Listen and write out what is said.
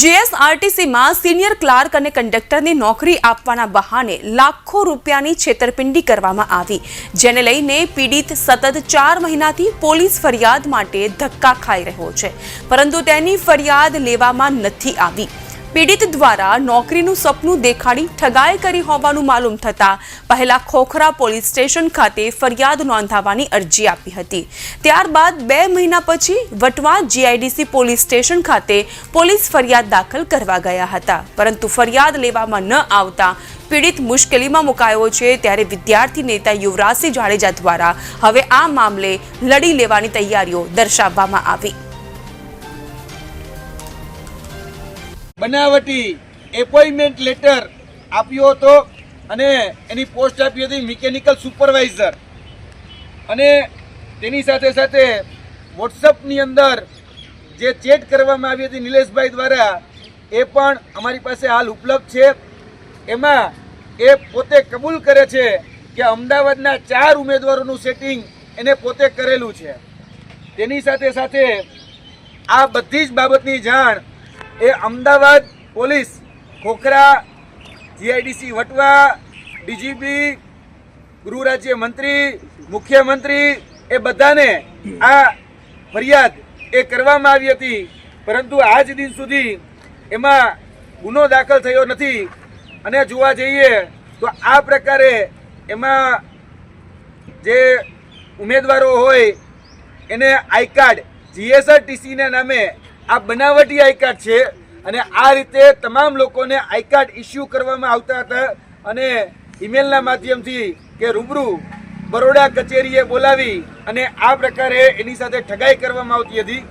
જીએસઆરટીસીમાં senior clerk અને કંડક્ટરની નોકરી આપવાના બહાને લાખો રૂપિયાની છેતરપિંડી કરવામાં આવી, જેને લઈને પીડિત સતત ચાર મહિનાથી પોલીસ ફરિયાદ માટે ધક્કા ખાઈ રહ્યો છે. પરંતુ તેની ફરિયાદ લેવામાં નથી આવી. પીડિત દ્વારા નોકરીનું સપનું દેખાડી ઠગાઈ કરી હોવાનું માલુમ થતા પહેલા ખોખરા પોલીસ સ્ટેશન ખાતે ફરિયાદ નોંધાવવાની અરજી આપી હતી. ત્યારબાદ બે મહિના પછી વટવા જીઆઈડીસી પોલીસ સ્ટેશન ખાતે પોલીસ ફરિયાદ દાખલ કરવા ગયા હતા. પરંતુ ફરિયાદ લેવામાં ન આવતા પીડિત મુશ્કેલીમાં મુકાયો છે ત્યારે વિદ્યાર્થી નેતા યુવરાજસિંહ જાડેજા દ્વારા હવે આ મામલે લડી લેવાની તૈયારીઓ દર્શાવવામાં આવી. બનાવટી એપોઇન્ટમેન્ટ લેટર આપ્યો હતો અને એની પોસ્ટ આપી હતી મિકેનિકલ સુપરવાઇઝર અને તેની સાથે સાથે વોટ્સઅપની અંદર જે ચેટ કરવામાં આવી હતી નિલેશભાઈ દ્વારા, એ પણ અમારી પાસે હાલ ઉપલબ્ધ છે. એમાં એ પોતે કબૂલ કરે છે કે અમદાવાદના ચાર ઉમેદવારોનું સેટિંગ એને પોતે કરેલું છે. તેની સાથે સાથે આ બધી જ બાબતની જાણ એ Ahmedabad police, Khokhra, GIDC, Vatva, DGP, ગૃહ રાજ્ય મંત્રી, મુખ્યમંત્રી, એ બધાને આ ફરિયાદ એ કરવામાં આવી હતી. પરંતુ આજ દિન સુધી એમાં ગુનો દાખલ થયો નથી. અને જોવા જઈએ તો આ પ્રકારે એમાં જે ઉમેદવારો હોય એને આઈ કાર્ડ, જીએસઆરટીસીના નામે આ બનાવટી આઈ કાર્ડ છે અને આ રીતે તમામ લોકોને આઈ કાર્ડ ઇસ્યુ કરવામાં આવતા હતા અને ઈમેલના માધ્યમથી કે રૂબરૂ બરોડા કચેરીએ બોલાવી અને આ પ્રકારે એની સાથે ઠગાઈ કરવામાં આવતી હતી.